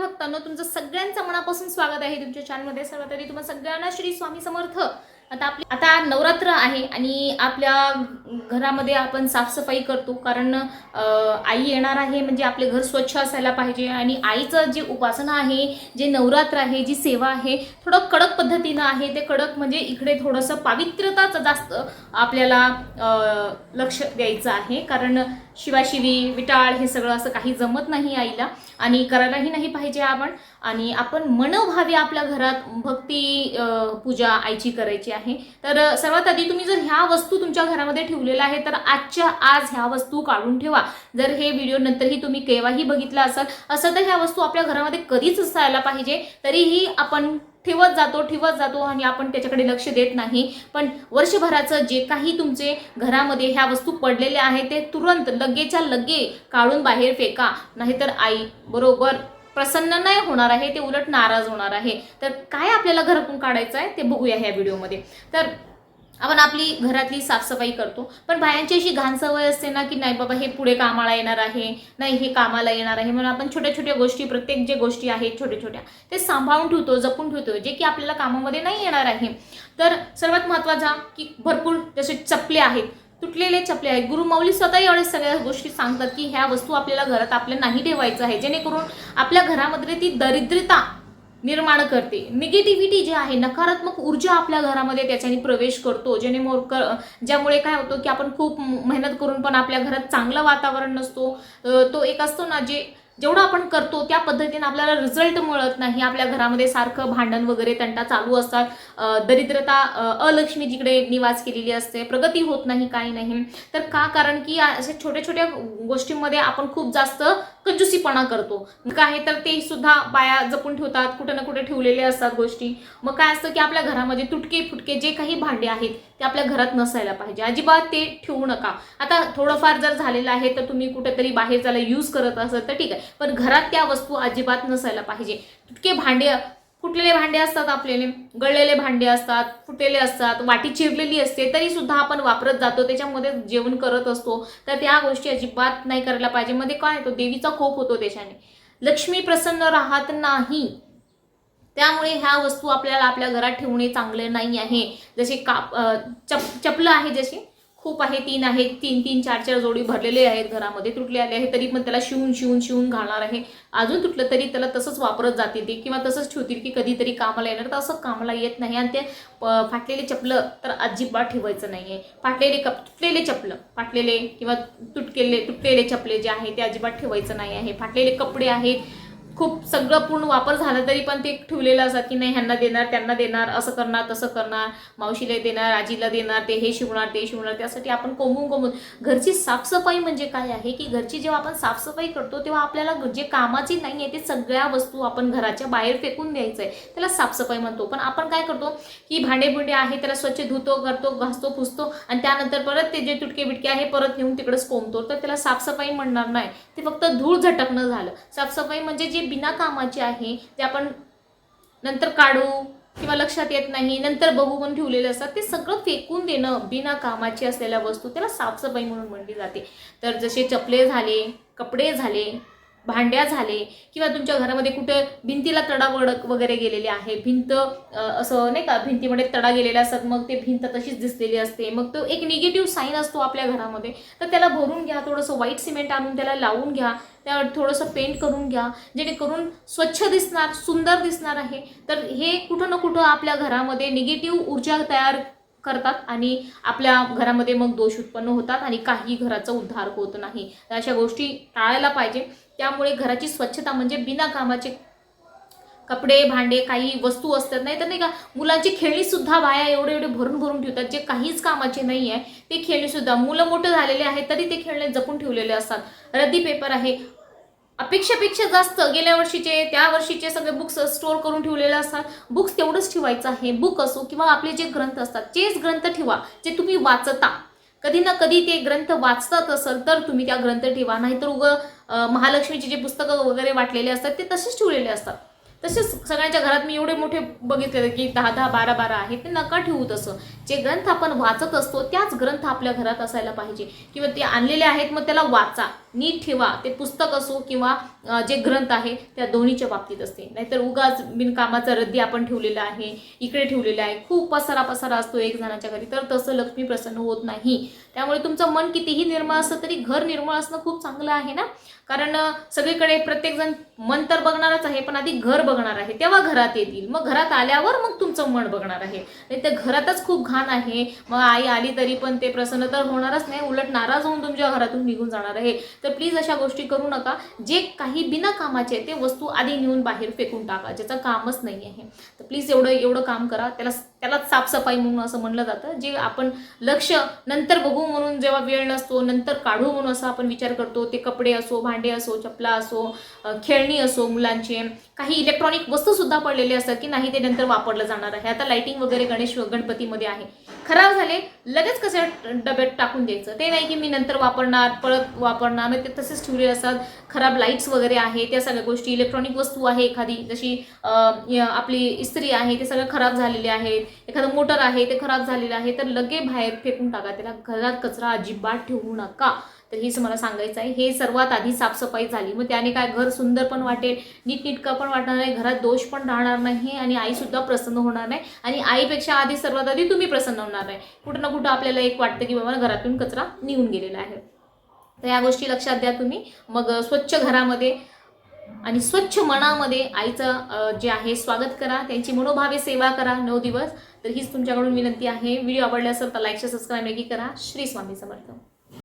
भक्तांनो तुमचं सगळ्यांचं मनापासून स्वागत आहे तुमच्या चॅनलमध्ये सर्वात आधी तुम्हाला सगळ्यांना श्री स्वामी समर्थ. आता आपली आता नवरात्र आहे आणि आपल्या घरामध्ये आपण साफसफाई करतो कारण आई येणार आहे म्हणजे आपले घर स्वच्छ असायला पाहिजे आणि आईचं जे उपासना आहे जे नवरात्र आहे जी सेवा आहे थोडं कडक पद्धतीनं आहे. ते कडक म्हणजे इकडे थोडंसं पावित्र्यताच जास्त आपल्याला लक्ष द्यायचं आहे. कारण शिवाशिवी विटाळ हे सगळं असं काही जमत नाही आईला आणि करायलाही नाही पाहिजे आपण. आणि आपण मनोभावे आपल्या घरात भक्ती पूजा आईची करायची आहे. तर सर्वात आधी तुम्ही जर ह्या वस्तू तुमच्या घरामध्ये ठेवलेल्या आहे तर आजच्या आज ह्या वस्तू काढून ठेवा. जर हे व्हिडिओ नंतरही तुम्ही केव्हाही बघितला असाल असं तर ह्या वस्तू आपल्या घरामध्ये कधीच असायला पाहिजे तरीही आपण ठेवत जातो ठेवत जातो आणि आपण त्याच्याकडे लक्ष देत नाही. पण वर्षभराचं जे काही तुमचे घरामध्ये ह्या वस्तू पडलेल्या आहेत ते तुरंत लगेच्या लगे काढून बाहेर फेका. नाहीतर आई बरोबर प्रसन्न नाही होणार आहे ते उलट नाराज होणार आहे. तर काय आपल्याला घरातून काढायचं आहे ते बघूया ह्या व्हिडिओमध्ये. तर आपण आपली घरातली साफसफाई करतो. पण बायांची अशी घाण सवय असते ना की नाही बाबा हे पुढे कामाला येणार आहे नाही हे कामाला येणार आहे. म्हणून आपण छोट्या छोट्या गोष्टी प्रत्येक जे गोष्टी आहेत छोट्या छोट्या ते सांभाळून ठेवतो जपून ठेवतो जे की आपल्याला कामामध्ये नाही येणार आहे. तर सर्वात महत्त्वाचा की भरपूर जसे चपले आहेत तुटलेले चपले आहे गुरुमाऊली स्वतः एवढ्या सगळ्या गोष्टी सांगतात की ह्या वस्तू आपल्याला घरात आपल्या नाही ठेवायचं आहे. जेणेकरून आपल्या घरामध्ये ती दरिद्रता निर्माण करते. निगेटिव्हिटी जी आहे नकारात्मक ऊर्जा आपल्या घरामध्ये त्याच्याने प्रवेश करतो. जेणेमोर क ज्यामुळे काय होतं की आपण खूप मेहनत करून पण आपल्या घरात चांगलं वातावरण नसतो. तो एक असतो ना जे जेवढं आपण करतो त्या पद्धतीने आपल्याला रिझल्ट मिळत नाही. आपल्या घरामध्ये सारखं भांडण वगैरे तंटा चालू असतात. दरिद्रता अलक्ष्मी जिकडे निवास केलेली असते प्रगती होत नाही काही नाही. तर का? कारण की अशा छोट्या छोट्या गोष्टींमध्ये आपण खूप जास्त कंजूसीपणा करतो. काय तर ते सुद्धा बाया जपून ठेवतात कुठे ना कुठे ठेवलेले असतात गोष्टी. मग काय असतं की आपल्या घरामध्ये तुटके फुटके जे काही भांडे आहेत ते आपल्या घरात नसायला पाहिजे. अजिबात ते ठेवू नका. आता थोडंफार जर झालेलं आहे तर तुम्ही कुठेतरी बाहेर जायला यूज करत असाल तर ठीक आहे. पण घरात त्या वस्तू अजिबात नसायला पाहिजे. तुटके भांडे फुटलेले भांडे असतात आपलेले गळलेले भांडे असतात फुटलेले असतात वाटी चिरलेली असते तरी सुद्धा आपण वापरत जातो त्याच्यामध्ये जेवण करत असतो तर त्या गोष्टी अजिबात नाही करायला पाहिजे. मध्ये काय होतो देवीचा खोप होतो त्याच्याने. लक्ष्मी प्रसन्न राहत नाही. त्यामुळे ह्या वस्तू आपल्याला आपल्या घरात ठेवणे चांगले नाही आहे. जसे काप चप चपलं आहे जशी खूप आहे तीन आहेत तीन तीन चार चार जोडी भरलेले आहेत घरामध्ये तुटले आले आहे तरी पण त्याला शिवून शिवून शिवून घालणार आहे. अजून तुटलं तरी त्याला तसंच वापरत जातील ते किंवा तसंच ठेवतील की कधीतरी कामाला येणार तर असं कामाला येत नाही. आणि ते फाटलेले चपलं तर अजिबात ठेवायचं नाही आहे फाटलेले कप तुटलेले चपलं फाटलेले किंवा तुटकेले तुटलेले चपले जे आहे ते अजिबात ठेवायचं नाही आहे. फाटलेले कपडे आहेत खूप सगळं पूर्ण वापर झाला तरी पण ते ठेवलेलं असतात की नाही ह्यांना देणार त्यांना देणार असं करणार तसं करणार मावशीला देणार आजीला देणार ते हे शिवणार ते शिवणार त्यासाठी आपण कोंबून कोंबून घरची साफसफाई म्हणजे काय आहे की घरची जेव्हा आपण साफसफाई करतो तेव्हा आपल्याला जे कामाची नाही आहे ते सगळ्या वस्तू आपण घराच्या बाहेर फेकून द्यायचं आहे त्याला साफसफाई म्हणतो. पण आपण काय करतो की भांडे भुंडे आहे त्याला स्वच्छ धुतो करतो घासतो पुसतो आणि त्यानंतर परत ते जे तुटके बिटके आहे परत नेऊन तिकडेच कोंबतो तर त्याला साफसफाई म्हणणार नाही. ते फक्त धूळ झटकणं झालं. साफसफाई म्हणजे जे बिना कामाचे आहे ते आपण नंतर काढू किंवा लक्षात येत नाही नंतर बघू म्हणून ठेवलेले असतात ते सगळं फेकून देणं बिना कामाची असलेल्या वस्तू त्याला साफसफाई म्हणून म्हणली जाते. तर जसे चपले झाले कपडे झाले भांड्या झाले किंवा तुमच्या घरामध्ये कुठे भिंतीला तडा वडक वगैरे गेलेले आहे भिंत असं नाही का भिंतीमध्ये तडा गेलेला असतात मग ते भिंत तशीच दिसलेली असते मग तो एक निगेटिव्ह साईन असतो आपल्या घरामध्ये. तर त्याला भरून घ्या थोडंसं व्हाईट सिमेंट आणून त्याला लावून घ्या त्यावर थोडंसं पेंट करून घ्या जेणेकरून स्वच्छ दिसणार सुंदर दिसणार आहे. तर हे कुठं ना कुठं आपल्या घरामध्ये निगेटिव्ह ऊर्जा तयार करतात आणि आपल्या घरामध्ये मग दोष उत्पन्न होतात आणि काही घराचा उद्धार होत नाही. तर अशा गोष्टी टाळायला पाहिजे. त्यामुळे घराची स्वच्छता म्हणजे बिना कामाचे कपडे भांडे काही वस्तू असतात नाही तर नाही का मुलांची खेळणीसुद्धा बाया एवढे एवढे भरून भरून ठेवतात. जे काहीच कामाचे नाही आहे ते खेळणी सुद्धा. मुलं मोठं झालेले आहेत तरी ते खेळणे जपून ठेवलेले असतात. रद्दी पेपर आहे. अपेक्षापेक्षा जास्त गेल्या वर्षीचे त्या वर्षीचे सगळे बुक्स स्टोअर करून ठेवलेले असतात. बुक्स तेवढंच ठेवायचं आहे. बुक असो किंवा आपले जे ग्रंथ असतात तेच ग्रंथ ठेवा जे तुम्ही वाचता. कधी ना कधी ते ग्रंथ वाचतात असेल तर तुम्ही त्या ग्रंथ ठेवा. नाहीतर उग महालक्ष्मीचे जे पुस्तकं वगैरे वाटलेले असतात ते तसेच ठेवलेले असतात. तसेच सगळ्यांच्या घरात मी एवढे मोठे बघितले की दहा दहा बारा बारा आहेत ते नका ठेवू तसं. जे ग्रंथ आपण वाचत असतो त्याच ग्रंथ आपल्या घरात असायला पाहिजे. किंवा ते आणलेले आहेत मग त्याला वाचा. नीट ठेवा ते पुस्तक असो किंवा जे ग्रंथ आहे त्या दोन्हीच्या बाबतीत असते. नाहीतर उगाच बिनकामाचा रद्दी आपण ठेवलेला आहे इकडे ठेवलेला आहे खूप पसारा पसारा असतो एक जणाच्या घरी तर तसं लक्ष्मी प्रसन्न होत नाही. त्यामुळे तुमचं मन कितीही निर्मळ असलं तरी घर निर्मळ असणं खूप चांगलं आहे ना? कारण सगळीकडे प्रत्येकजण मन तर बघणारच आहे पण आधी घर बघणार आहे तेव्हा घरात येतील. मग घरात आल्यावर मग तुमचं मन बघणार आहे. नाही तर घरातच खूप घाण आहे मग आई आली तरी पण ते प्रसन्न तर होणारच नाही उलट नाराज होऊन तुमच्या घरातून निघून जाणार आहे. तर प्लीज अशा गोष्टी करू नका. जे काही बिना कामाचे आहे, ते वस्तू आधी नेऊन बाहेर फेकून टाका. ज्याचं कामच नाही आहे तर प्लीज एवढं एवढं काम करा. त्याला त्याला साफसफाई म्हणून असं म्हणलं जातं. जे आपण लक्ष नंतर बघू म्हणून जेव्हा वेळ नसतो नंतर काढू म्हणून असं आपण विचार करतो. ते कपडे असो भांडे असो चपला असो खेळणी असो मुलांचे काही इलेक्ट्रॉनिक वस्तूसुद्धा पडलेले असतात की नाही ते नंतर वापरलं जाणार आहे. आता लाईटिंग वगैरे गणेश गणपतीमध्ये आहे. खराब झाले लगेच कसे डब्यात टाकून द्यायचं? ते नाही की मी नंतर वापरणार परत वापरणार मग ते तसेच ठेवलेले असतात. खराब लाईट्स वगैरे आहे त्या सगळ्या गोष्टी इलेक्ट्रॉनिक वस्तू आहे एखादी. जशी आपली इस्त्री आहे ते सगळं खराब झालेले आहेत. एखादं मोटर आहे ते खराब झालेलं आहे तर लगे बाहेर फेकून टाका. त्याला घरात कचरा अजिबात ठेवू नका. तर हेच मला सांगायचं आहे. हे सर्वात आधी साफसफाई झाली. मग त्याने काय घर सुंदर पण वाटेल नीटनीटका पण वाटणार नाही घरात दोष पण राहणार नाही आणि आईसुद्धा प्रसन्न होणार नाही. आणि आईपेक्षा आधी सर्वात आधी तुम्ही प्रसन्न होणार नाही. कुठं ना कुठं आपल्याला एक वाटतं की बाबा घरातून कचरा निघून गेलेला आहे. तर या गोष्टी लक्षात द्या तुम्ही. मग स्वच्छ घरामध्ये आणि स्वच्छ मनामध्ये आईचं जे आहे स्वागत करा. त्यांची मनोभावे सेवा करा नऊ दिवस. तर हीच तुमच्याकडून विनंती आहे. व्हिडिओ आवडला असेल तर लाईकच्या सबस्क्राईब नक्की करा. श्री स्वामी समर्थ.